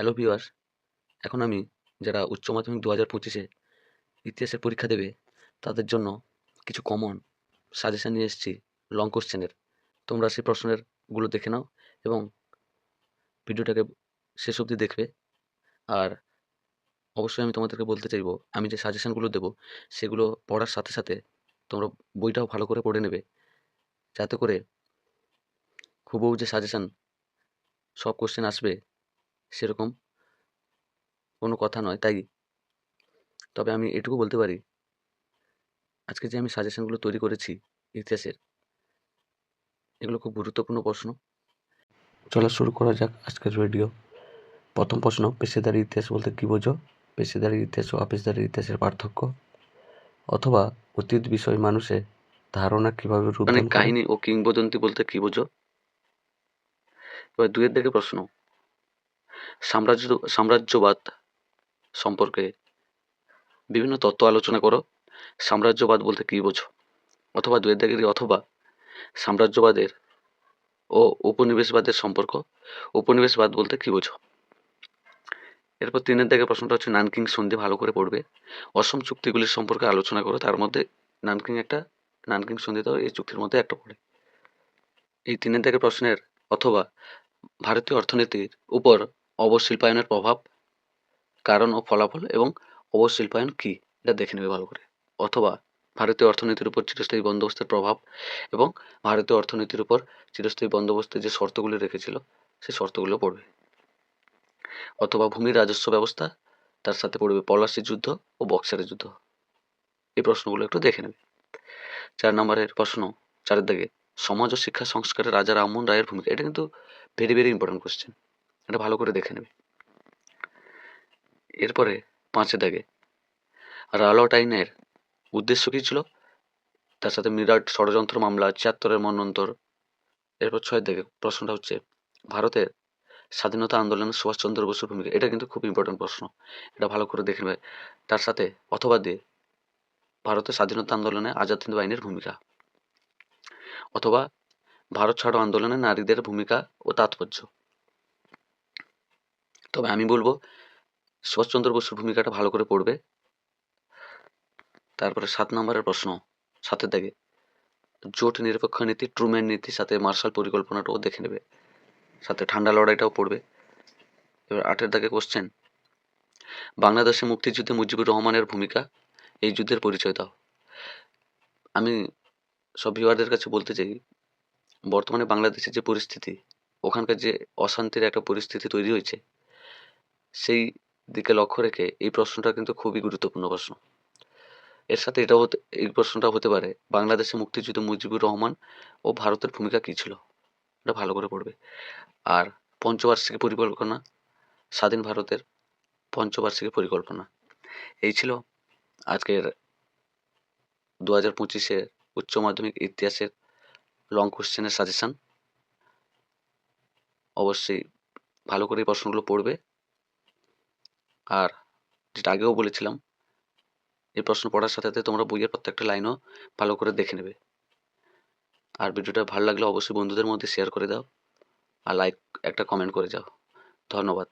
Hello viewers এখন আমি যারা উচ্চ মাধ্যমিক দু হাজার পঁচিশে ইতিহাসের পরীক্ষা দেবে, তাদের জন্য কিছু কমন সাজেশান নিয়ে এসেছি লং কোশ্চেনের তোমরা সেই প্রশ্নেরগুলো দেখে নাও এবং ভিডিওটাকে শেষ অবধি দেখবে। আর অবশ্যই আমি তোমাদেরকে বলতে চাইব, আমি যে সাজেশানগুলো দেবো, সেগুলো পড়ার সাথে সাথে তোমরা বইটাও ভালো করে পড়ে নেবে। যাতে করে হুবহু যে সাজেশান সব কোশ্চেন আসবে সেরকম কোনো কথা নয়, তাই তবে আমি এটুকু বলতে পারি, আজকে যে আমি সাজেশনগুলো তৈরি করেছি ইতিহাসের, এগুলো খুব গুরুত্বপূর্ণ প্রশ্ন। চলো শুরু করা যাক আজকের ভিডিও প্রথম প্রশ্ন, পেশিদারি ইতিহাস বলতে কী বোঝো? পেশিদারি ইতিহাস ও অপেশাদারি ইতিহাসের পার্থক্য? অথবা অতীত বিষয় মানুষের ধারণা কীভাবে রূপ মানে কাহিনী ও কিংবদন্তি বলতে কি বোঝো? এবার দুয়ের দিকে প্রশ্ন। সাম্রাজ্য, সাম্রাজ্যবাদ সম্পর্কে বিভিন্ন তত্ত্ব আলোচনা করো। সাম্রাজ্যবাদ বলতে কি বোঝো? অথবা দিকে অথবা সাম্রাজ্যবাদের ও উপনিবেশবাদের সম্পর্ক। উপনিবেশবাদ বলতে কি বোঝো? এরপর তিনের দিকে প্রশ্নটা হচ্ছে, নানকিং সন্ধি ভালো করে পড়বে। অসম চুক্তিগুলির সম্পর্কে আলোচনা করো। তার মধ্যে নানকিং একটা, নানকিং সন্ধিটাও এই চুক্তির মধ্যে একটা পড়ে। এই তিনের দিকে প্রশ্নের অথবা ভারতীয় অর্থনীতির উপর অবশিল্পায়নের প্রভাব, কারণ ও ফলাফল এবং অবশিল্পায়ন কি, এটা দেখে নেবে ভালো করে। অথবা ভারতীয় অর্থনীতির উপর চিরস্থায়ী বন্দোবস্তের প্রভাব এবং ভারতীয় অর্থনীতির উপর চিরস্থায়ী বন্দোবস্তের যে শর্তগুলি রেখেছিল সেই শর্তগুলো পড়বে। অথবা ভূমির রাজস্ব ব্যবস্থা, তার সাথে পড়বে পলাশির যুদ্ধ ও বক্সারের যুদ্ধ। এই প্রশ্নগুলো একটু দেখে নেবে। চার নম্বরের প্রশ্ন চারের সমাজ ও শিক্ষা সংস্কারে রাজা রামমোহন রায়ের ভূমিকা, এটা কিন্তু ভেরি ভেরি ইম্পর্টেন্ট কোশ্চেন এটা ভালো করে দেখে নেবে। এরপরে পাঁচে দাগে রালট আইনের উদ্দেশ্য কী ছিল? তার সাথে মিরাট ষড়যন্ত্র মামলা, ছিয়াত্তরের মন্বন্তর এরপর ছয়ের দিকে প্রশ্নটা হচ্ছে, ভারতের স্বাধীনতা আন্দোলনে সুভাষচন্দ্র বসুর ভূমিকা? এটা কিন্তু খুব ইম্পর্টেন্ট প্রশ্ন। এটা ভালো করে দেখে নেবে। তার সাথে অথবা দিয়ে ভারতের স্বাধীনতা আন্দোলনে আজাদ হিন্দ বাহিনীর ভূমিকা। অথবা ভারত ছাড়ো আন্দোলনে নারীদের ভূমিকা ও তাৎপর্য। তবে আমি বলব, সুভাষচন্দ্র বসুর ভূমিকাটা ভালো করে পড়বে। তারপরে সাত নম্বরের প্রশ্ন, সাথে দেখে। জোট নিরপেক্ষ নীতি, ট্রুম্যান নীতি, সাথে মার্শাল পরিকল্পনাটাও দেখে নেবে। সাথে ঠান্ডা লড়াইটাও পড়বে। এবার আটের দাগে কোশ্চেন বাংলাদেশে মুক্তিযুদ্ধে মুজিবুর রহমানের ভূমিকা, এই যুদ্ধের পরিচয় দাও। আমি সব ভিউয়ারদের কাছে বলতে চাই, বর্তমানে বাংলাদেশের যে পরিস্থিতি, ওখানকার যে অশান্তির একটা পরিস্থিতি তৈরি হয়েছে সেই দিকে লক্ষ্য রেখে এই প্রশ্নটা কিন্তু খুবই গুরুত্বপূর্ণ প্রশ্ন। এর সাথে এটা হতে, এই প্রশ্নটা হতে পারে বাংলাদেশে মুক্তিযুদ্ধ মুজিবুর রহমান ও ভারতের ভূমিকা কী ছিল? এটা ভালো করে পড়বে। আর পঞ্চবার্ষিকী পরিকল্পনা, স্বাধীন ভারতের পঞ্চবার্ষিকী পরিকল্পনা, এই ছিল আজকের দু হাজার পঁচিশের উচ্চ মাধ্যমিক ইতিহাসের লং কোশ্চেনের সাজেশান অবশ্যই ভালো করে এই প্রশ্নগুলো পড়বে। আর যেটা আগেও বলেছিলাম, এই প্রশ্ন পড়ার সাথে সাথে তোমরা বইয়ের প্রত্যেকটা লাইনও ভালো করে দেখে নেবে। আর ভিডিওটা ভালো লাগলে অবশ্যই বন্ধুদের মধ্যে শেয়ার করে দাও আর লাইক একটা কমেন্ট করে যাও। ধন্যবাদ।